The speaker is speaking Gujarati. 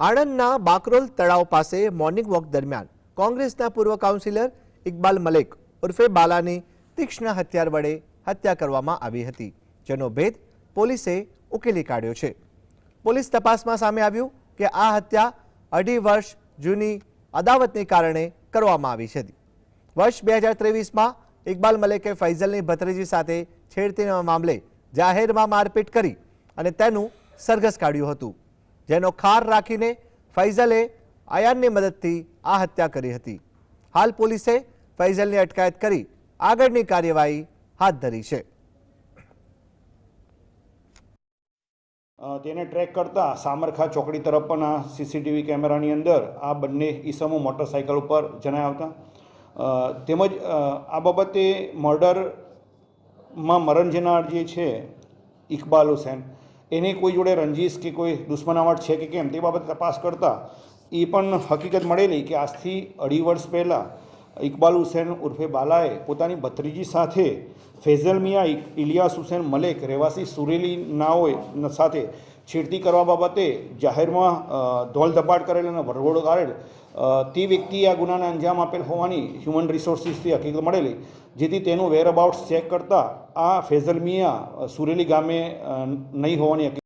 આણંદના બાકરોલ તળાવ પાસે મોર્નિંગ વોક દરમિયાન કોંગ્રેસના પૂર્વ કાઉન્સિલર ઇકબાલ મલેક ઉર્ફે બાલાની તીક્ષ્ણ હથિયાર વડે હત્યા કરવામાં આવી હતી. જેનો ભેદ પોલીસે ઉકેલી કાઢ્યો છે. પોલીસ તપાસમાં સામે આવ્યું કે આ હત્યા અઢી વર્ષ જૂની અદાવતને કારણે કરવામાં આવી છે. વર્ષ બે હજાર ત્રેવીસમાં ઇકબાલ મલેકે ફૈઝલની ભત્રીજી સાથે છેડતીના મામલે જાહેરમાં મારપીટ કરી અને તેનું સરઘસ કાઢ્યું હતું. જેનો ખાર રાખીને ફૈઝલે અયાનની મદદથી આ હત્યા કરી હતી. હાલ પોલીસે ફૈઝલની અટકાયત કરી આગળની કાર્યવાહી હાથ ધરી છે. તેને ટ્રેક કરતા સામરખા ચોકડી તરફ પણ આ સીસીટીવી કેમેરાની અંદર આ બંને ઈસમો મોટરસાઇકલ ઉપર જણાયા આવતા. તેમજ આ બાબતે મર્ડરમાં મરણ જનાર જે છે, ઇકબાલ હુસેન એને કોઈ જોડે રંજીશ કે કોઈ દુશ્મનાવટ છે કે કેમ તે બાબતે તપાસ કરતાં એ પણ હકીકત મળેલી કે આજથી અઢી વર્ષ પહેલાં ઇકબાલ હુસેન ઉર્ફે બાલાએ પોતાની ભત્રીજી સાથે ફેઝલ મિયા ઇલિયાસ હુસેન મલેક રહેવાસી સુરેલી નાઓએ સાથે છેડતી કરવા બાબતે જાહેરમાં ધોલધપાટ ધોલ ધપાટ કરેલ અને વરઘોડો કાઢેલ. તે વ્યક્તિએ આ ગુનાને અંજામ આપેલ હોવાની હ્યુમન રિસોર્સિસથી હકીકત મળેલી, જેથી તેનું વેર અબાઉટ્સ ચેક કરતાં આ ફેઝલ મિયા સુરેલી ગામે નહીં હોવાની હકીકત